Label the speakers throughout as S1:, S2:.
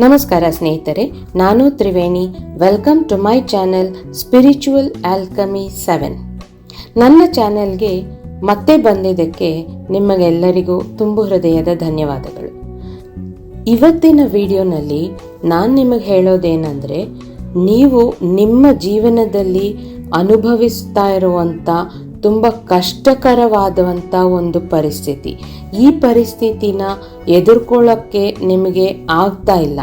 S1: ನಮಸ್ಕಾರ ಸ್ನೇಹಿತರೆ, ನಾನು Triveni. Welcome to my channel spiritual alchemy seven ನನ್ನ ಚಾನೆಲ್ಗೆ ಮತ್ತೆ ಬಂದಿದ್ದಕ್ಕೆ ನಿಮಗೆಲ್ಲರಿಗೂ ತುಂಬು ಹೃದಯದ ಧನ್ಯವಾದಗಳು. ಇವತ್ತಿನ ವಿಡಿಯೋನಲ್ಲಿ ನಾನು ನಿಮಗೆ ಹೇಳೋದೇನೆಂದರೆ, ನೀವು ನಿಮ್ಮ ಜೀವನದಲ್ಲಿ ಅನುಭವಿಸ್ತಾ ಇರುವಂಥ ತುಂಬ ಕಷ್ಟಕರವಾದಂಥ ಒಂದು ಪರಿಸ್ಥಿತಿ. ಈ ಪರಿಸ್ಥಿತಿನ ಎದುರ್ಕೊಳ್ಳೋಕ್ಕೆ ನಿಮಗೆ ಆಗ್ತಾ ಇಲ್ಲ.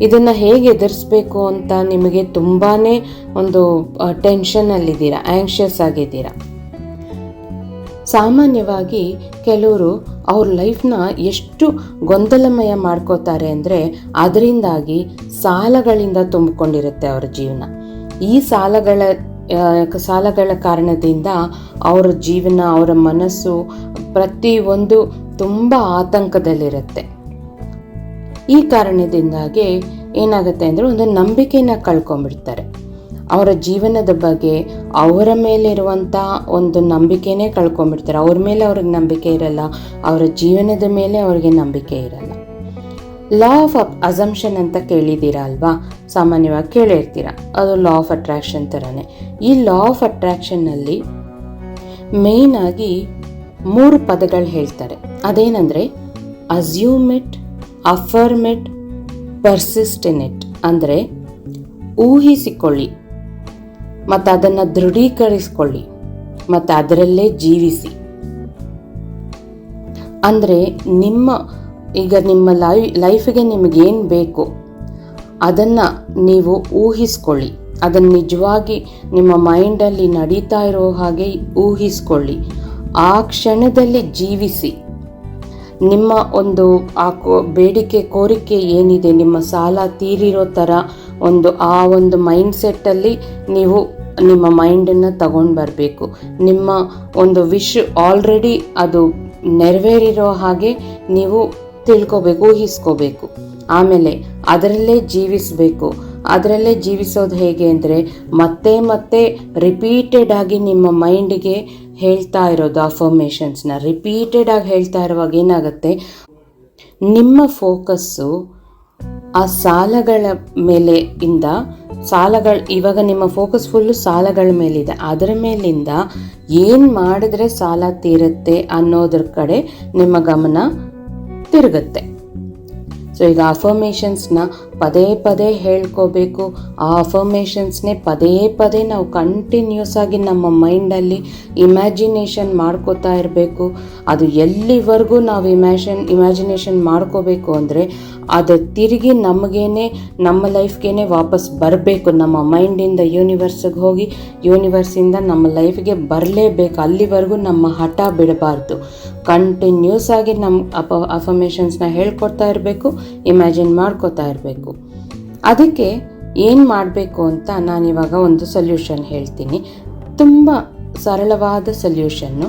S1: ಇದನ್ನು ಹೇಗೆ ಎದುರಿಸ್ಬೇಕು ಅಂತ ನಿಮಗೆ ತುಂಬಾ ಒಂದು ಟೆನ್ಷನಲ್ಲಿದ್ದೀರಾ ಆ್ಯಂಕ್ಷಿಯಸ್ ಆಗಿದ್ದೀರಾ? ಸಾಮಾನ್ಯವಾಗಿ ಕೆಲವರು ಅವ್ರ ಲೈಫ್ನ ಎಷ್ಟು ಗೊಂದಲಮಯ ಮಾಡ್ಕೋತಾರೆ ಅಂದರೆ ಅದರಿಂದಾಗಿ ಸಾಲಗಳಿಂದ ತುಂಬಿಕೊಂಡಿರುತ್ತೆ ಅವ್ರ ಜೀವನ. ಈ ಸಾಲಗಳ ಸಾಲಗಳ ಕಾರಣದಿಂದ ಅವರ ಜೀವನ, ಅವರ ಮನಸ್ಸು ಪ್ರತಿಯೊಂದು ತುಂಬ ಆತಂಕದಲ್ಲಿರುತ್ತೆ. ಈ ಕಾರಣದಿಂದಾಗಿ ಏನಾಗುತ್ತೆ ಅಂದರೆ ಒಂದು ನಂಬಿಕೆನ ಕಳ್ಕೊಂಡ್ಬಿಡ್ತಾರೆ. ಅವರ ಜೀವನದ ಬಗ್ಗೆ ಅವರ ಮೇಲಿರುವಂಥ ಒಂದು ನಂಬಿಕೆನೇ ಕಳ್ಕೊಂಡ್ಬಿಡ್ತಾರೆ. ಅವ್ರ ಮೇಲೆ ಅವ್ರಿಗೆ ನಂಬಿಕೆ ಇರಲ್ಲ, ಅವರ ಜೀವನದ ಮೇಲೆ ಅವ್ರಿಗೆ ನಂಬಿಕೆ ಇರಲ್ಲ. ಲಾ ಆಫ್ ಅಸಂಪ್ಷನ್ ಅಂತ ಕೇಳಿದ್ದೀರಾ ಅಲ್ವಾ? ಸಾಮಾನ್ಯವಾಗಿ ಕೇಳಿರ್ತೀರ. ಅದು ಲಾ ಆಫ್ ಅಟ್ರಾಕ್ಷನ್ ಥರನೇ ಈ ಲಾ ಆಫ್ ಅಟ್ರಾಕ್ಷನ್ನಲ್ಲಿ ಮೇಯ್ನ್ ಆಗಿ ಮೂರು ಪದಗಳು ಹೇಳ್ತಾರೆ. ಅದೇನೆಂದರೆ ಪರ್ಸಿಸ್ಟ್ ಇನ್ ಇಟ್ ಅಂದರೆ ಊಹಿಸಿಕೊಳ್ಳಿ. ಮತ್ತು ಅದನ್ನು ದೃಢೀಕರಿಸಿಕೊಳ್ಳಿ. ಮತ್ತು ಅದರಲ್ಲೇ ಜೀವಿಸಿ. ಅಂದರೆ ನಿಮ್ಮ ಈಗ ನಿಮ್ಮ ಲೈ ಲೈಫಿಗೆ ನಿಮಗೇನು ಬೇಕು? ಅದನ್ನು ನೀವು ಊಹಿಸ್ಕೊಳ್ಳಿ. ಅದನ್ನು ನಿಜವಾಗಿ ನಿಮ್ಮ ಮೈಂಡಲ್ಲಿ ನಡೀತಾ ಇರೋ ಹಾಗೆ ಊಹಿಸ್ಕೊಳ್ಳಿ. ಆ ಕ್ಷಣದಲ್ಲಿ ಜೀವಿಸಿ. ನಿಮ್ಮ ಒಂದು ಆ ಕೋ, ಬೇಡಿಕೆ, ಕೋರಿಕೆ ಏನಿದೆ, ನಿಮ್ಮ ಸಾಲ ತೀರಿರೋ ಥರ ಒಂದು ಆ ಒಂದು ಮೈಂಡ್ ಸೆಟ್ಟಲ್ಲಿ ನೀವು ನಿಮ್ಮ ಮೈಂಡನ್ನು ತಗೊಂಡು ಬರಬೇಕು. ನಿಮ್ಮ ಒಂದು ವಿಶ್ ಆಲ್ರೆಡಿ ಅದು ನೆರವೇರಿರೋ ಹಾಗೆ ನೀವು ತಿಳ್ಕೊಬೇಕು ಊಹಿಸ್ಕೋಬೇಕು ಆಮೇಲೆ ಅದರಲ್ಲೇ ಜೀವಿಸಬೇಕು. ಅದರಲ್ಲೇ ಜೀವಿಸೋದು ಹೇಗೆ ಅಂದರೆ ಮತ್ತೆ ಮತ್ತೆ ರಿಪೀಟೆಡ್ ಆಗಿ ನಿಮ್ಮ ಮೈಂಡಿಗೆ ಹೇಳ್ತಾ ಇರೋದು ಅಫರ್ಮೇಷನ್ಸ್ನ ರಿಪೀಟೆಡ್ ಆಗಿ ಹೇಳ್ತಾ ಇರುವಾಗ ಏನಾಗುತ್ತೆ? ನಿಮ್ಮ ಫೋಕಸ್ಸು ಆ ಸಾಲಗಳ ಮೇಲೆ ಇಂದ ಸಾಲಗಳು, ಇವಾಗ ನಿಮ್ಮ ಫೋಕಸ್ ಫುಲ್ಲು ಸಾಲಗಳ ಮೇಲಿದೆ. ಅದರ ಮೇಲಿಂದ ಏನು ಮಾಡಿದ್ರೆ ಸಾಲ ತೀರುತ್ತೆ ಅನ್ನೋದ್ರ ಕಡೆ ನಿಮ್ಮ ಗಮನ ತಿರುಗುತ್ತೆ. ಸೊ ಈಗ ಅಫರ್ಮೇಷನ್ಸ್ನ ಪದೇ ಪದೇ ಹೇಳ್ಕೋಬೇಕು. ಆ ಅಫರ್ಮೇಷನ್ಸ್ನೇ ಪದೇ ಪದೇ ನಾವು ಕಂಟಿನ್ಯೂಸ್ ಆಗಿ ನಮ್ಮ ಮೈಂಡಲ್ಲಿ ಇಮ್ಯಾಜಿನೇಷನ್ ಮಾಡ್ಕೋತಾ ಇರಬೇಕು. ಅದು ಎಲ್ಲಿವರೆಗೂ ನಾವು ಇಮ್ಯಾಷನ್ ಇಮ್ಯಾಜಿನೇಷನ್ ಮಾಡ್ಕೋಬೇಕು ಅಂದರೆ ಅದು ತಿರುಗಿ ನಮಗೇನೆ, ನಮ್ಮ ಲೈಫ್ಗೇನೆ ವಾಪಸ್ ಬರಬೇಕು. ನಮ್ಮ ಮೈಂಡಿಂದ ಯೂನಿವರ್ಸಿಗೆ ಹೋಗಿ ಯೂನಿವರ್ಸಿಂದ ನಮ್ಮ ಲೈಫ್ಗೆ ಬರಲೇಬೇಕು. ಅಲ್ಲಿವರೆಗೂ ನಮ್ಮ ಹಠ ಬಿಡಬಾರ್ದು. ಕಂಟಿನ್ಯೂಸ್ ಆಗಿ ನಮ್ಮ ಅಪ ಅಫರ್ಮೇಷನ್ಸ್ನ ಹೇಳ್ಕೊಡ್ತಾ ಇರಬೇಕು ಇಮ್ಯಾಜಿನ್ ಮಾಡ್ಕೋತಾ ಇರಬೇಕು. ಅದಕ್ಕೆ ಏನು ಮಾಡಬೇಕು ಅಂತ ನಾನಿವಾಗ ಒಂದು ಸೊಲ್ಯೂಷನ್ ಹೇಳ್ತೀನಿ. ತುಂಬ ಸರಳವಾದ ಸೊಲ್ಯೂಷನ್ನು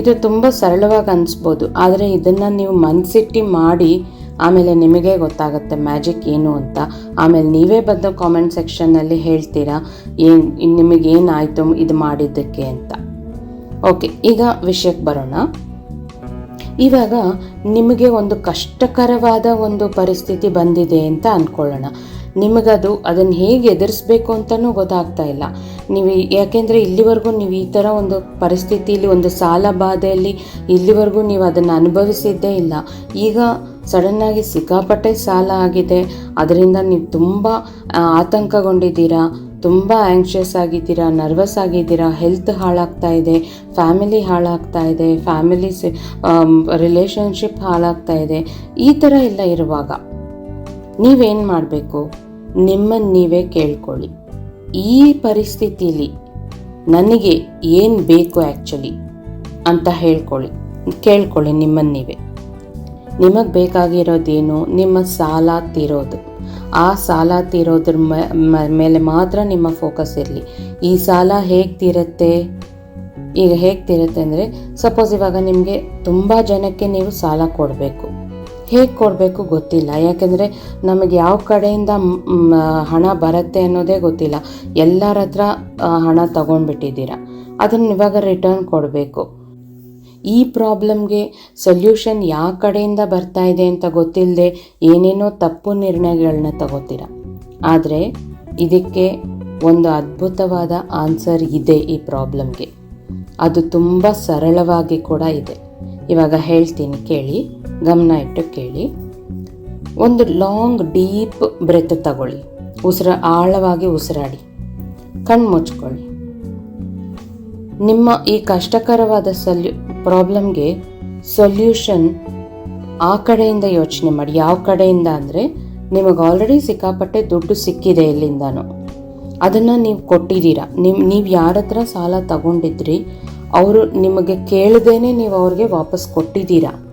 S1: ಇದು ತುಂಬ ಸರಳವಾಗಿ ಅನಿಸ್ಬೋದು. ಆದರೆ ಇದನ್ನು ನೀವು ಮನಸ್ಸಿಟ್ಟು ಮಾಡಿ ಆಮೇಲೆ ನಿಮಗೆ ಗೊತ್ತಾಗುತ್ತೆ ಮ್ಯಾಜಿಕ್ ಏನು ಅಂತ. ಆಮೇಲೆ ನೀವೇ ಬಂದು ಕಾಮೆಂಟ್ ಸೆಕ್ಷನ್ನಲ್ಲಿ ಹೇಳ್ತೀರಾ, ಏನು ನಿಮಗೇನಾಯಿತು ಇದು ಮಾಡಿದ್ದಕ್ಕೆ ಅಂತ. ಓಕೆ ಈಗ ವಿಷಯಕ್ಕೆ ಬರೋಣ. ಇವಾಗ ನಿಮಗೆ ಒಂದು ಕಷ್ಟಕರವಾದ ಒಂದು ಪರಿಸ್ಥಿತಿ ಬಂದಿದೆ ಅಂತ ಅಂದ್ಕೊಳ್ಳೋಣ ನಿಮಗದು ಅದನ್ನು ಹೇಗೆ ಎದುರಿಸ್ಬೇಕು ಅಂತಲೂ ಗೊತ್ತಾಗ್ತಾ ಇಲ್ಲ. ನೀವು ಯಾಕೆಂದರೆ ಇಲ್ಲಿವರೆಗೂ ನೀವು ಈ ಥರ ಒಂದು ಪರಿಸ್ಥಿತಿಯಲ್ಲಿ ಒಂದು ಸಾಲ ಬಾಧೆಯಲ್ಲಿ ಇಲ್ಲಿವರೆಗೂ ನೀವು ಅದನ್ನು ಅನುಭವಿಸಿದ್ದೇ ಇಲ್ಲ. ಈಗ ಸಡನ್ನಾಗಿ ಸಿಕ್ಕಾಪಟ್ಟೆ ಸಾಲ ಆಗಿದೆ. ಅದರಿಂದ ನೀವು ತುಂಬ ಆತಂಕಗೊಂಡಿದ್ದೀರಾ, ತುಂಬ ಆ್ಯಂಕ್ಷಿಯಸ್ ಆಗಿದ್ದೀರಾ ನರ್ವಸ್ ಆಗಿದ್ದೀರಾ ಹೆಲ್ತ್ ಹಾಳಾಗ್ತಾ ಇದೆ ಫ್ಯಾಮಿಲಿ ಹಾಳಾಗ್ತಾ ಇದೆ ಫ್ಯಾಮಿಲಿ ರಿಲೇಷನ್ಶಿಪ್ ಹಾಳಾಗ್ತಾ ಇದೆ. ಈ ಥರ ಎಲ್ಲ ಇರುವಾಗ ನೀವೇನು ಮಾಡಬೇಕು? ನಿಮ್ಮನ್ನು ನೀವೇ ಕೇಳ್ಕೊಳ್ಳಿ. ಈ ಪರಿಸ್ಥಿತಿಲಿ ನನಗೆ ಏನು ಬೇಕು ಆ್ಯಕ್ಚುಲಿ ಅಂತ ಹೇಳ್ಕೊಳ್ಳಿ. ಕೇಳ್ಕೊಳ್ಳಿ ನಿಮ್ಮನ್ನು ನೀವೇ. ನಿಮಗೆ ಬೇಕಾಗಿರೋದೇನು? ನಿಮ್ಮ ಸಾಲ ತೀರೋದು. ಆ ಸಾಲ ತೀರೋದ್ರ ಮೇಲೆ ಮಾತ್ರ ನಿಮ್ಮ ಫೋಕಸ್ ಇರಲಿ. ಈ ಸಾಲ ಹೇಗೆ ತೀರುತ್ತೆ? ಈಗ ಹೇಗೆ ತೀರುತ್ತೆ ಅಂದರೆ ಸಪೋಸ್ ಇವಾಗ ನಿಮಗೆ ತುಂಬ ಜನಕ್ಕೆ ನೀವು ಸಾಲ ಕೊಡಬೇಕು. ಹೇಗೆ ಕೊಡಬೇಕು ಗೊತ್ತಿಲ್ಲ. ಯಾಕೆಂದರೆ ನಮಗೆ ಯಾವ ಕಡೆಯಿಂದ ಹಣ ಬರುತ್ತೆ ಅನ್ನೋದೇ ಗೊತ್ತಿಲ್ಲ. ಎಲ್ಲರ ಹತ್ರ ಹಣ ತಗೊಂಡ್ಬಿಟ್ಟಿದ್ದೀರಾ. ಅದನ್ನು ಇವಾಗ ರಿಟರ್ನ್ ಕೊಡಬೇಕು. ಈ ಪ್ರಾಬ್ಲಮ್ಗೆ ಸೊಲ್ಯೂಷನ್ ಯಾವ ಕಡೆಯಿಂದ ಬರ್ತಾ ಇದೆ ಅಂತ ಗೊತ್ತಿಲ್ಲದೆ ಏನೇನೋ ತಪ್ಪು ನಿರ್ಣಯಗಳನ್ನ ತಗೋತೀರ. ಆದರೆ ಇದಕ್ಕೆ ಒಂದು ಅದ್ಭುತವಾದ ಆನ್ಸರ್ ಇದೆ ಈ ಪ್ರಾಬ್ಲಮ್ಗೆ. ಅದು ತುಂಬ ಸರಳವಾಗಿ ಕೂಡ ಇದೆ. ಇವಾಗ ಹೇಳ್ತೀನಿ, ಕೇಳಿ. ಗಮನ ಇಟ್ಟು ಕೇಳಿ. ಒಂದು ಲಾಂಗ್ ಡೀಪ್ ಬ್ರೆತ್ ತಗೊಳ್ಳಿ. ಉಸಿರ ಆಳವಾಗಿ ಉಸಿರಾಡಿ. ಕಣ್ಣು ಮುಚ್ಕೊಳ್ಳಿ. ನಿಮ್ಮ ಈ ಕಷ್ಟಕರವಾದ ಸೊಲ್ಯೂ, ಪ್ರಾಬ್ಲಮ್ಗೆ ಸೊಲ್ಯೂಷನ್ ಆ ಕಡೆಯಿಂದ ಯೋಚನೆ ಮಾಡಿ. ಯಾವ ಕಡೆಯಿಂದ ಅಂದರೆ, ನಿಮಗೆ ಆಲ್ರೆಡಿ ಸಿಕ್ಕಾಪಟ್ಟೆ ದುಡ್ಡು ಸಿಕ್ಕಿದೆ ಎಲ್ಲಿಂದನೋ ಅದನ್ನು ನೀವು ಕೊಟ್ಟಿದ್ದೀರಾ? ನಿಮ್ಮ ನೀವು ಯಾರ ಹತ್ರ ಸಾಲ ತಗೊಂಡಿದ್ರಿ, ಅವರು ನಿಮಗೆ ಕೇಳದೇನೆ ನೀವು ಅವ್ರಿಗೆ ವಾಪಸ್ ಕೊಟ್ಟಿದ್ದೀರಾ?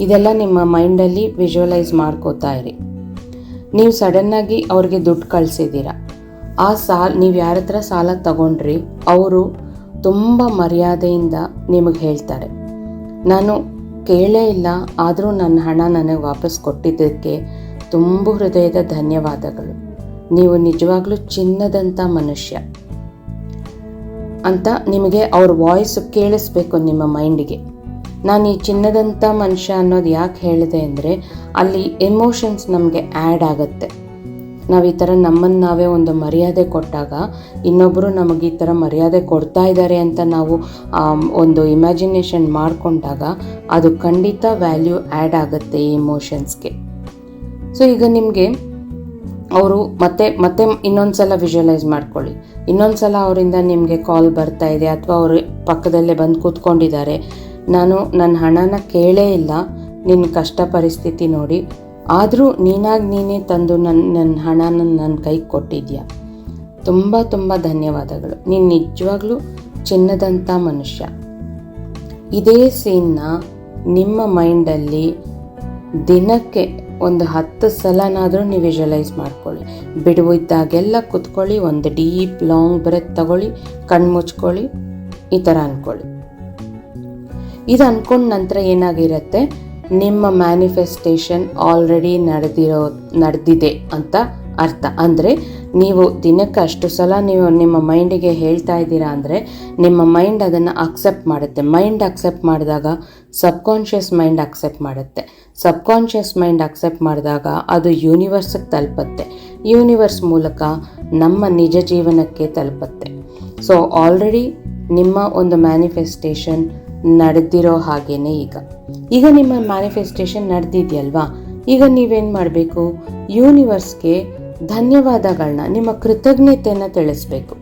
S1: ಇದೆಲ್ಲ ನಿಮ್ಮ ಮೈಂಡಲ್ಲಿ ವಿಜುವಲೈಸ್ ಮಾಡ್ಕೋತಾ ಇರಿ. ನೀವು ಸಡನ್ನಾಗಿ ಅವ್ರಿಗೆ ದುಡ್ಡು ಕಳಿಸಿದ್ದೀರಾ. ಆ ಸಾಲ, ನೀವು ಯಾರ ಹತ್ರ ಸಾಲ ತಗೊಂಡ್ರಿ, ಅವರು ತುಂಬ ಮರ್ಯಾದೆಯಿಂದ ನಿಮಗೆ ಹೇಳ್ತಾರೆ. ನಾನು ಕೇಳೇ ಇಲ್ಲ, ಆದರೂ ನನ್ನ ಹಣ ನನಗೆ ವಾಪಸ್ ಕೊಟ್ಟಿದ್ದಕ್ಕೆ ತುಂಬ ಹೃದಯದ ಧನ್ಯವಾದಗಳು. ನೀವು ನಿಜವಾಗ್ಲೂ ಚಿನ್ನದಂಥ ಮನುಷ್ಯ. ಅಂತ ನಿಮಗೆ ಅವ್ರ ವಾಯ್ಸ್ ಕೇಳಿಸ್ಬೇಕು ನಿಮ್ಮ ಮೈಂಡಿಗೆ. ನಾನು ಈ ಚಿನ್ನದಂಥ ಮನುಷ್ಯ ಅನ್ನೋದು ಯಾಕೆ ಹೇಳಿದೆ ಅಂದರೆ ಅಲ್ಲಿ ಎಮೋಷನ್ಸ್ ನಮಗೆ ಆ್ಯಡ್ ಆಗುತ್ತೆ. ನಾವು ಈ ಥರ ನಮ್ಮನ್ನು ನಾವೇ ಒಂದು ಮರ್ಯಾದೆ ಕೊಟ್ಟಾಗ ಇನ್ನೊಬ್ಬರು ನಮಗೆ ಈ ಥರ ಮರ್ಯಾದೆ ಕೊಡ್ತಾ ಇದ್ದಾರೆ ಅಂತ ನಾವು ಒಂದು ಇಮ್ಯಾಜಿನೇಷನ್ ಮಾಡಿಕೊಂಡಾಗ ಅದು ಖಂಡಿತ ವ್ಯಾಲ್ಯೂ ಆ್ಯಡ್ ಆಗುತ್ತೆ ಈ ಇಮೋಷನ್ಸ್ಗೆ ಸೊ ಈಗ ನಿಮಗೆ ಅವರು ಮತ್ತೆ ಮತ್ತೆ ಇನ್ನೊಂದು ಸಲ ವಿಜುವಲೈಸ್ ಮಾಡ್ಕೊಳ್ಳಿ. ಇನ್ನೊಂದು ಸಲ ಅವರಿಂದ ನಿಮಗೆ ಕಾಲ್ ಬರ್ತಾ ಇದೆ ಅಥವಾ ಅವರು ಪಕ್ಕದಲ್ಲೇ ಬಂದು ಕೂತ್ಕೊಂಡಿದ್ದಾರೆ. ನಾನು ನನ್ನ ಹಣನ ಕೇಳೇ ಇಲ್ಲ ನಿನ್ನ ಕಷ್ಟ ಪರಿಸ್ಥಿತಿ ನೋಡಿ. ಆದರೂ ನೀನಾಗಿ ನೀನೇ ತಂದು ನನ್ನ ನನ್ನ ಹಣನ ನನ್ನ ಕೈಗೆ ಕೊಟ್ಟಿದ್ಯಾ? ತುಂಬ ತುಂಬ ಧನ್ಯವಾದಗಳು. ನೀನು ನಿಜವಾಗ್ಲೂ ಚಿನ್ನದಂಥ ಮನುಷ್ಯ. ಇದೇ ಸೀನ್ನ ನಿಮ್ಮ ಮೈಂಡಲ್ಲಿ ದಿನಕ್ಕೆ ಒಂದು ಹತ್ತು ಸಲನಾದರೂ ನೀವು ವಿಜುವಲೈಸ್ ಮಾಡ್ಕೊಳ್ಳಿ. ಬಿಡುವಿದ್ದಾಗೆಲ್ಲ ಕುತ್ಕೊಳ್ಳಿ, ಒಂದು ಡೀಪ್, ಲಾಂಗ್ ಬ್ರೆತ್ ತಗೊಳ್ಳಿ, ಕಣ್ಣು ಮುಚ್ಕೊಳ್ಳಿ, ಈ ಥರ ಅಂದ್ಕೊಳ್ಳಿ ಇದು ಅಂದ್ಕೊಂಡ ನಂತರ ಏನಾಗಿರುತ್ತೆ? ನಿಮ್ಮ ಮ್ಯಾನಿಫೆಸ್ಟೇಷನ್ ಆಲ್ರೆಡಿ ನಡೆದಿರೋ, ನಡೆದಿದೆ ಅಂತ ಅರ್ಥ. ಅಂದರೆ ನೀವು ದಿನಕ್ಕೆ ಅಷ್ಟು ಸಲ ನೀವು ನಿಮ್ಮ ಮೈಂಡಿಗೆ ಹೇಳ್ತಾ ಇದ್ದೀರಾ ಅಂದರೆ ನಿಮ್ಮ ಮೈಂಡ್ ಅದನ್ನು ಅಕ್ಸೆಪ್ಟ್ ಮಾಡುತ್ತೆ. ಮೈಂಡ್ ಅಕ್ಸೆಪ್ಟ್ ಮಾಡಿದಾಗ ಸಬ್ಕಾನ್ಷಿಯಸ್ ಮೈಂಡ್ ಅಕ್ಸೆಪ್ಟ್ ಮಾಡುತ್ತೆ. ಸಬ್ಕಾನ್ಷಿಯಸ್ ಮೈಂಡ್ ಅಕ್ಸೆಪ್ಟ್ ಮಾಡಿದಾಗ ಅದು ಯೂನಿವರ್ಸಿಗೆ ತಲುಪತ್ತೆ. ಯೂನಿವರ್ಸ್ ಮೂಲಕ ನಮ್ಮ ನಿಜ ಜೀವನಕ್ಕೆ ತಲುಪತ್ತೆ. ಸೊ ಆಲ್ರೆಡಿ ನಿಮ್ಮ ಒಂದು ಮ್ಯಾನಿಫೆಸ್ಟೇಷನ್ ನಡೆದಿರೋ ಹಾಗೇನೆ ಈಗ. ಈಗ ನಿಮ್ಮ ಮ್ಯಾನಿಫೆಸ್ಟೇಷನ್ ನಡೆದಿದೆಯಲ್ವಾ? ಈಗ ನೀವೇನು ಮಾಡಬೇಕು? ಯೂನಿವರ್ಸ್ಗೆ ಧನ್ಯವಾದಗಳನ್ನ ನಿಮ್ಮ ಕೃತಜ್ಞತೆಯನ್ನು ತಿಳಿಸ್ಬೇಕು.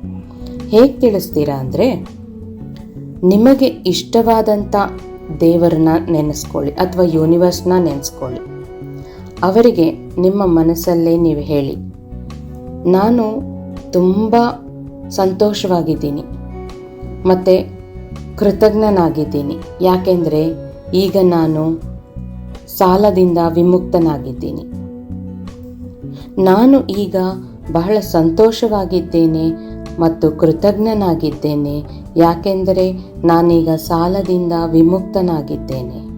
S1: ಹೇಗೆ ತಿಳಿಸ್ತೀರಾ ಅಂದರೆ, ನಿಮಗೆ ಇಷ್ಟವಾದಂಥ ದೇವರನ್ನ ನೆನೆಸ್ಕೊಳ್ಳಿ, ಅಥವಾ ಯೂನಿವರ್ಸ್ನ ನೆನೆಸ್ಕೊಳ್ಳಿ. ಅವರಿಗೆ ನಿಮ್ಮ ಮನಸ್ಸಲ್ಲೇ ನೀವು ಹೇಳಿ, ನಾನು ತುಂಬ ಸಂತೋಷವಾಗಿದ್ದೀನಿ. ಮತ್ತು ಕೃತಜ್ಞನಾಗಿದ್ದೀನಿ. ಯಾಕೆಂದರೆ ಈಗ ನಾನು ಸಾಲದಿಂದ ವಿಮುಕ್ತನಾಗಿದ್ದೀನಿ. ನಾನು ಈಗ ಬಹಳ ಸಂತೋಷವಾಗಿದ್ದೇನೆ ಮತ್ತು ಕೃತಜ್ಞನಾಗಿದ್ದೇನೆ. ಯಾಕೆಂದರೆ ನಾನೀಗ ಸಾಲದಿಂದ ವಿಮುಕ್ತನಾಗಿದ್ದೇನೆ.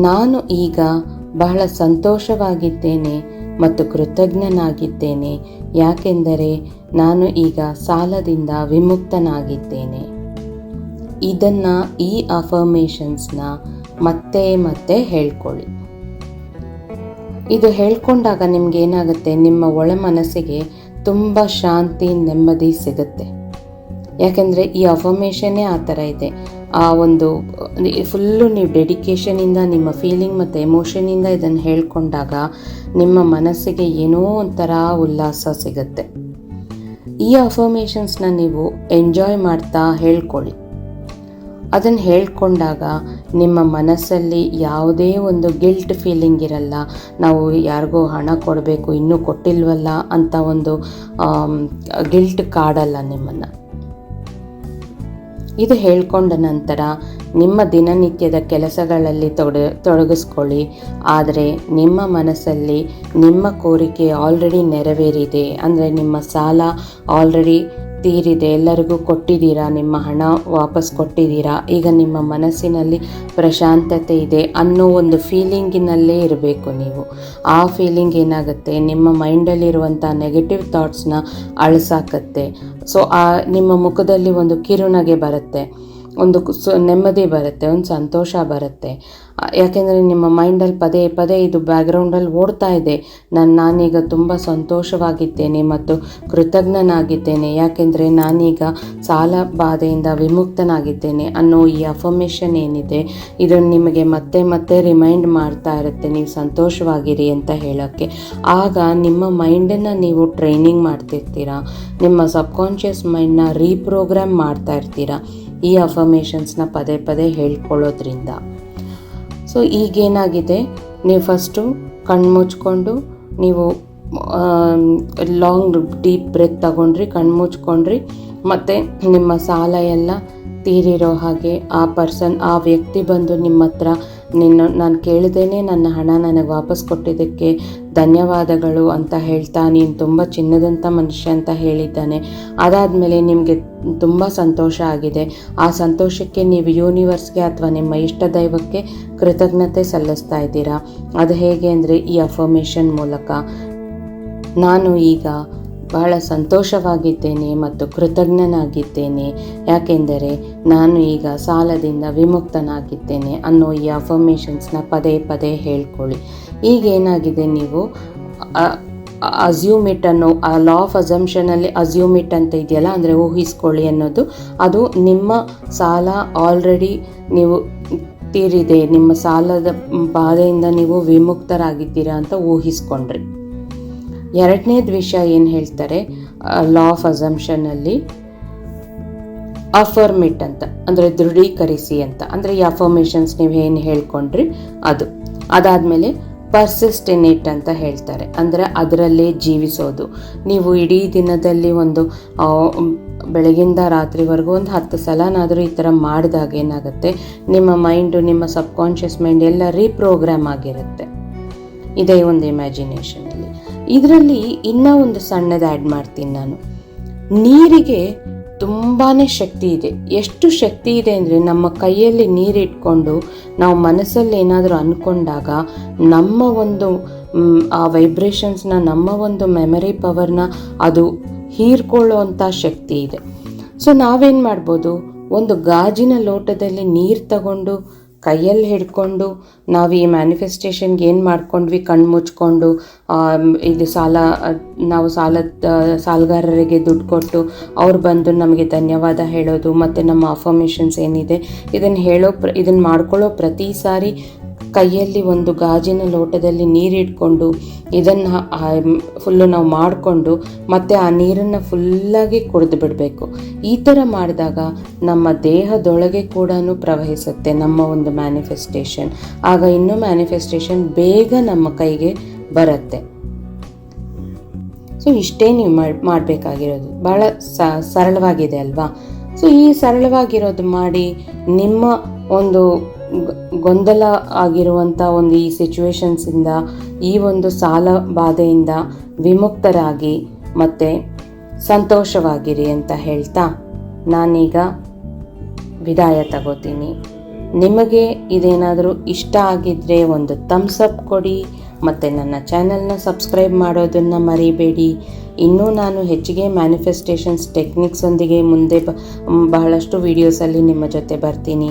S1: ನಾನು ಈಗ ಬಹಳ ಸಂತೋಷವಾಗಿದ್ದೇನೆ ಮತ್ತು ಕೃತಜ್ಞನಾಗಿದ್ದೇನೆ. ಯಾಕೆಂದರೆ ನಾನು ಈಗ ಸಾಲದಿಂದ ವಿಮುಕ್ತನಾಗಿದ್ದೇನೆ. ಇದನ್ನು ಈ ಅಫರ್ಮೇಷನ್ಸ್ನ ಮತ್ತೆ ಮತ್ತೆ ಹೇಳ್ಕೊಳ್ಳಿ. ಇದು ಹೇಳ್ಕೊಂಡಾಗ ನಿಮ್ಗೆ ಏನಾಗುತ್ತೆ? ನಿಮ್ಮ ಒಳ ಮನಸ್ಸಿಗೆ ತುಂಬ ಶಾಂತಿ, ನೆಮ್ಮದಿ ಸಿಗುತ್ತೆ. ಯಾಕೆಂದರೆ ಈ ಅಫರ್ಮೇಷನ್ನೇ ಆ ಥರ ಇದೆ. ಆ ಒಂದು, ಫುಲ್ಲು ನೀವು ಡೆಡಿಕೇಷನಿಂದ ನಿಮ್ಮ ಫೀಲಿಂಗ್ ಮತ್ತು ಎಮೋಷನಿಂದ ಇದನ್ನು ಹೇಳ್ಕೊಂಡಾಗ ನಿಮ್ಮ ಮನಸ್ಸಿಗೆ ಏನೋ ಒಂಥರ ಉಲ್ಲಾಸ ಸಿಗುತ್ತೆ. ಈ ಅಫರ್ಮೇಷನ್ಸ್ನ ನೀವು ಎಂಜಾಯ್ ಮಾಡ್ತಾ ಹೇಳ್ಕೊಳ್ಳಿ. ಅದನ್ನು ಹೇಳ್ಕೊಂಡಾಗ ನಿಮ್ಮ ಮನಸ್ಸಲ್ಲಿ ಯಾವುದೇ ಒಂದು ಗಿಲ್ಟ್ ಫೀಲಿಂಗ್ ಇರಲ್ಲ. ನಾವು ಯಾರಿಗೋ ಹಣ ಕೊಡಬೇಕು, ಇನ್ನೂ ಕೊಟ್ಟಿಲ್ವಲ್ಲ ಅಂತ ಒಂದು ಗಿಲ್ಟ್ ಕಾಡಲ್ಲ ನಿಮ್ಮನ್ನು. ಇದು ಹೇಳ್ಕೊಂಡ ನಂತರ ನಿಮ್ಮ ದಿನನಿತ್ಯದ ಕೆಲಸಗಳಲ್ಲಿ ತೊಡ, ತೊಡಗಿಸ್ಕೊಳ್ಳಿ. ಆದರೆ ನಿಮ್ಮ ಮನಸ್ಸಲ್ಲಿ ನಿಮ್ಮ ಕೋರಿಕೆ ಆಲ್ರೆಡಿ ನೆರವೇರಿದೆ. ಅಂದರೆ ನಿಮ್ಮ ಸಾಲ ಆಲ್ರೆಡಿ ತೀರಿದೆ ಎಲ್ಲರಿಗೂ ಕೊಟ್ಟಿದ್ದೀರಾ? ನಿಮ್ಮ ಹಣ ವಾಪಸ್ ಕೊಟ್ಟಿದ್ದೀರಾ? ಈಗ ನಿಮ್ಮ ಮನಸ್ಸಿನಲ್ಲಿ ಪ್ರಶಾಂತತೆ ಇದೆ ಅನ್ನೋ ಒಂದು ಫೀಲಿಂಗಿನಲ್ಲೇ ಇರಬೇಕು ನೀವು. ಆ ಫೀಲಿಂಗ್ ಏನಾಗುತ್ತೆ? ನಿಮ್ಮ ಮೈಂಡಲ್ಲಿರುವಂಥ ನೆಗೆಟಿವ್ ಥಾಟ್ಸ್ನ ಅಳಿಸಾಕತ್ತೆ. ಸೊ ಆ ನಿಮ್ಮ ಮುಖದಲ್ಲಿ ಒಂದು ಕಿರುನಗೆ ಬರುತ್ತೆ. ಒಂದು ಸು ನೆಮ್ಮದಿ ಬರುತ್ತೆ, ಒಂದು ಸಂತೋಷ ಬರುತ್ತೆ. ಯಾಕೆಂದರೆ ನಿಮ್ಮ ಮೈಂಡಲ್ಲಿ ಪದೇ ಪದೇ ಇದು ಬ್ಯಾಕ್ಗ್ರೌಂಡಲ್ಲಿ ಓಡ್ತಾ ಇದೆ. ನಾನು ನಾನೀಗ ತುಂಬ ಸಂತೋಷವಾಗಿದ್ದೇನೆ ಮತ್ತು ಕೃತಜ್ಞನಾಗಿದ್ದೇನೆ. ಯಾಕೆಂದರೆ ನಾನೀಗ ಸಾಲ ಬಾಧೆಯಿಂದ ವಿಮುಕ್ತನಾಗಿದ್ದೇನೆ ಅನ್ನೋ ಈ ಅಫರ್ಮೇಷನ್ ಏನಿದೆ ಇದನ್ನು ನಿಮಗೆ ಮತ್ತೆ ಮತ್ತೆ ರಿಮೈಂಡ್ ಮಾಡ್ತಾ ಇರುತ್ತೆ ನೀವು ಸಂತೋಷವಾಗಿರಿ ಅಂತ ಹೇಳೋಕ್ಕೆ. ಆಗ ನಿಮ್ಮ ಮೈಂಡನ್ನು ನೀವು ಟ್ರೈನಿಂಗ್ ಮಾಡ್ತಿರ್ತೀರಾ, ನಿಮ್ಮ ಸಬ್ಕಾನ್ಷಿಯಸ್ ಮೈಂಡನ್ನ ರೀಪ್ರೋಗ್ರಾಮ್ ಮಾಡ್ತಾ ಇರ್ತೀರಾ. ಈ ಅಫರ್ಮೇಷನ್ಸ್ನ ಪದೇ ಪದೇ ಹೇಳ್ಕೊಳ್ಳೋದ್ರಿಂದ. ಸೊ ಈಗೇನಾಗಿದೆ? ನೀವು ಫಸ್ಟು ಕಣ್ಣು ಮುಚ್ಕೊಂಡು, ನೀವು ಲಾಂಗ್ ಡೀಪ್ ಬ್ರೆತ್ ತಗೊಂಡ್ರಿ ಕಣ್ಣು ಮುಚ್ಕೊಂಡ್ರಿ, ಮತ್ತು ನಿಮ್ಮ ಸಾಲ ಎಲ್ಲ ತೀರಿರೋ ಹಾಗೆ ಆ ಪರ್ಸನ್ ಆ ವ್ಯಕ್ತಿ ಬಂದು ನಿಮ್ಮ ಹತ್ರ ನಿನ್ನ ನಾನು ಕೇಳಿದೇನೆ ನನ್ನ ಹಣ ನನಗೆ ವಾಪಸ್ ಕೊಟ್ಟಿದ್ದಕ್ಕೆ ಧನ್ಯವಾದಗಳು ಅಂತ ಹೇಳ್ತಾ ನೀನು ತುಂಬ ಚಿನ್ನದಂಥ ಮನುಷ್ಯ ಅಂತ ಹೇಳಿದ್ದಾನೆ. ಅದಾದಮೇಲೆ ನಿಮಗೆ ತುಂಬ ಸಂತೋಷ ಆಗಿದೆ. ಆ ಸಂತೋಷಕ್ಕೆ ನೀವು ಯೂನಿವರ್ಸ್ಗೆ ಅಥವಾ ನಿಮ್ಮ ಇಷ್ಟ ದೈವಕ್ಕೆ ಕೃತಜ್ಞತೆ ಸಲ್ಲಿಸ್ತಾ ಇದ್ದೀರಾ? ಅದು ಹೇಗೆ ಅಂದರೆ ಈ ಅಫರ್ಮೇಷನ್ ಮೂಲಕ. ನಾನು ಈಗ ಬಹಳ ಸಂತೋಷವಾಗಿದ್ದೇನೆ ಮತ್ತು ಕೃತಜ್ಞನಾಗಿದ್ದೇನೆ. ಯಾಕೆಂದರೆ ನಾನು ಈಗ ಸಾಲದಿಂದ ವಿಮುಕ್ತನಾಗಿದ್ದೇನೆ ಅನ್ನೋ ಈ ಅಫರ್ಮೇಷನ್ಸ್ನ ಪದೇ ಪದೇ ಹೇಳ್ಕೊಳ್ಳಿ. ಈಗ ಏನಾಗಿದೆ ನೀವು ಇಟ್ ಅನ್ನೋ, ಆ ಲಾ ಆಫ್ ಅಸಂಪ್ಷನಲ್ಲಿ ಇಟ್ ಅಂತ ಇದೆಯಲ್ಲ, ಅಂದರೆ ಊಹಿಸ್ಕೊಳ್ಳಿ ಅನ್ನೋದು. ಅದು ನಿಮ್ಮ ಸಾಲ ಆಲ್ರೆಡಿ ನೀವು ತೀರಿದೆ. ನಿಮ್ಮ ಸಾಲದ ಬಾಧೆಯಿಂದ ನೀವು ವಿಮುಕ್ತರಾಗಿದ್ದೀರಾ ಅಂತ ಊಹಿಸ್ಕೊಂಡ್ರಿ. ಎರಡನೇದು ವಿಷಯ ಏನು ಹೇಳ್ತಾರೆ? ಲಾ ಆಫ್ ಅಸಂಪ್ಷನಲ್ಲಿ ಅಫರ್ಮಿಟ್ ಅಂತ, ಅಂದರೆ ದೃಢೀಕರಿಸಿ ಅಂತ. ಅಂದರೆ ಈ ಅಫರ್ಮೇಷನ್ಸ್ ನೀವು ಏನು ಹೇಳ್ಕೊಂಡ್ರಿ? ಅದು. ಅದಾದಮೇಲೆ ಪರ್ಸಿಸ್ಟಿನೇಟ್ ಅಂತ ಹೇಳ್ತಾರೆ. ಅಂದರೆ ಅದರಲ್ಲೇ ಜೀವಿಸೋದು. ನೀವು ಇಡೀ ದಿನದಲ್ಲಿ ಒಂದು ಬೆಳಗಿಂದ ರಾತ್ರಿವರೆಗೂ ಒಂದು ಹತ್ತು ಸಲನಾದರೂ ಈ ಥರ ಮಾಡಿದಾಗ ಏನಾಗುತ್ತೆ? ನಿಮ್ಮ ಮೈಂಡು ನಿಮ್ಮ ಸಬ್ಕಾನ್ಷಿಯಸ್ ಮೈಂಡ್ ಎಲ್ಲ ರೀಪ್ರೋಗ್ರಾಮ್ ಆಗಿರುತ್ತೆ. ಇದೇ ಒಂದು ಇಮ್ಯಾಜಿನೇಷನಲ್ಲಿ ಇದರಲ್ಲಿ ಇನ್ನೂ ಒಂದು ಸಣ್ಣದ ಆ್ಯಡ್ ಮಾಡ್ತೀನಿ ನಾನು. ನೀರಿಗೆ ತುಂಬಾ ಶಕ್ತಿ ಇದೆ. ಎಷ್ಟು ಶಕ್ತಿ ಇದೆ ಅಂದರೆ ನಮ್ಮ ಕೈಯಲ್ಲಿ ನೀರಿಟ್ಕೊಂಡು ನಾವು ಮನಸ್ಸಲ್ಲಿ ಏನಾದರೂ ಅಂದ್ಕೊಂಡಾಗ ನಮ್ಮ ಒಂದು ಆ ವೈಬ್ರೇಷನ್ಸ್ನ ನಮ್ಮ ಒಂದು ಮೆಮರಿ ಪವರ್ನ ಅದು ಹೀರ್ಕೊಳ್ಳುವಂಥ ಶಕ್ತಿ ಇದೆ. ಸೊ ನಾವೇನು ಮಾಡ್ಬೋದು? ಒಂದು ಗಾಜಿನ ಲೋಟದಲ್ಲಿ ನೀರು ತಗೊಂಡು ಕೈಯಲ್ಲಿ ಹಿಡ್ಕೊಂಡು ನಾವು ಈ ಮ್ಯಾನಿಫೆಸ್ಟೇಷನ್ಗೆ ಏನು ಮಾಡ್ಕೊಂಡ್ವಿ, ಕಣ್ಣು ಮುಚ್ಕೊಂಡು ಇದು ಸಾಲ, ನಾವು ಸಾಲದ ಸಾಲಗಾರರಿಗೆ ದುಡ್ಡು ಕೊಟ್ಟು ಅವ್ರು ಬಂದು ನಮಗೆ ಧನ್ಯವಾದ ಹೇಳೋದು ಮತ್ತು ನಮ್ಮ ಅಫರ್ಮೇಷನ್ಸ್ ಏನಿದೆ ಇದನ್ನು ಹೇಳೋ ಪ್ರ ಇದನ್ನು ಮಾಡ್ಕೊಳ್ಳೋ ಪ್ರತಿ ಸಾರಿ ಕೈಯಲ್ಲಿ ಒಂದು ಗಾಜಿನ ಲೋಟದಲ್ಲಿ ನೀರಿಟ್ಕೊಂಡು ಇದನ್ನು ಫುಲ್ಲು ನಾವು ಮಾಡಿಕೊಂಡು ಮತ್ತು ಆ ನೀರನ್ನು ಫುಲ್ಲಾಗಿ ಕುಡಿದು ಬಿಡಬೇಕು. ಈ ಥರ ಮಾಡಿದಾಗ ನಮ್ಮ ದೇಹದೊಳಗೆ ಕೂಡ ಪ್ರವಹಿಸುತ್ತೆ ನಮ್ಮ ಒಂದು ಮ್ಯಾನಿಫೆಸ್ಟೇಷನ್ ಆಗ ಇನ್ನೂ ಮ್ಯಾನಿಫೆಸ್ಟೇಷನ್ ಬೇಗ ನಮ್ಮ ಕೈಗೆ ಬರುತ್ತೆ. ಸೊ ಇಷ್ಟೇ ನೀವು ಮಾಡಿ ಮಾಡಬೇಕಾಗಿರೋದು. ಭಾಳ ಸರಳವಾಗಿದೆ ಅಲ್ವಾ? ಸೊ ಈ ಸರಳವಾಗಿರೋದು ಮಾಡಿ ನಿಮ್ಮ ಒಂದು ಗೊಂದಲ ಆಗಿರುವಂಥ ಒಂದು ಈ ಸಿಚುವೇಶನ್ಸಿಂದ ಈ ಒಂದು ಸಾಲ ಬಾಧೆಯಿಂದ ವಿಮುಕ್ತರಾಗಿ ಮತ್ತು ಸಂತೋಷವಾಗಿರಿ ಅಂತ ಹೇಳ್ತಾ ನಾನೀಗ ವಿದಾಯ ತಗೋತೀನಿ. ನಿಮಗೆ ಇದೇನಾದರೂ ಇಷ್ಟ ಆಗಿದ್ದರೆ ಒಂದು ಥಮ್ಸ್ ಅಪ್ ಕೊಡಿ, ಮತ್ತು ನನ್ನ ಚಾನಲ್ನ ಸಬ್ಸ್ಕ್ರೈಬ್ ಮಾಡೋದನ್ನು ಮರಿಬೇಡಿ. ಇನ್ನೂ ನಾನು ಹೆಚ್ಚಿಗೆ ಮ್ಯಾನಿಫೆಸ್ಟೇಷನ್ಸ್ ಟೆಕ್ನಿಕ್ಸೊಂದಿಗೆ ಮುಂದೆ ಬ ಬಹಳಷ್ಟು ವೀಡಿಯೋಸಲ್ಲಿ ನಿಮ್ಮ ಜೊತೆ ಬರ್ತೀನಿ.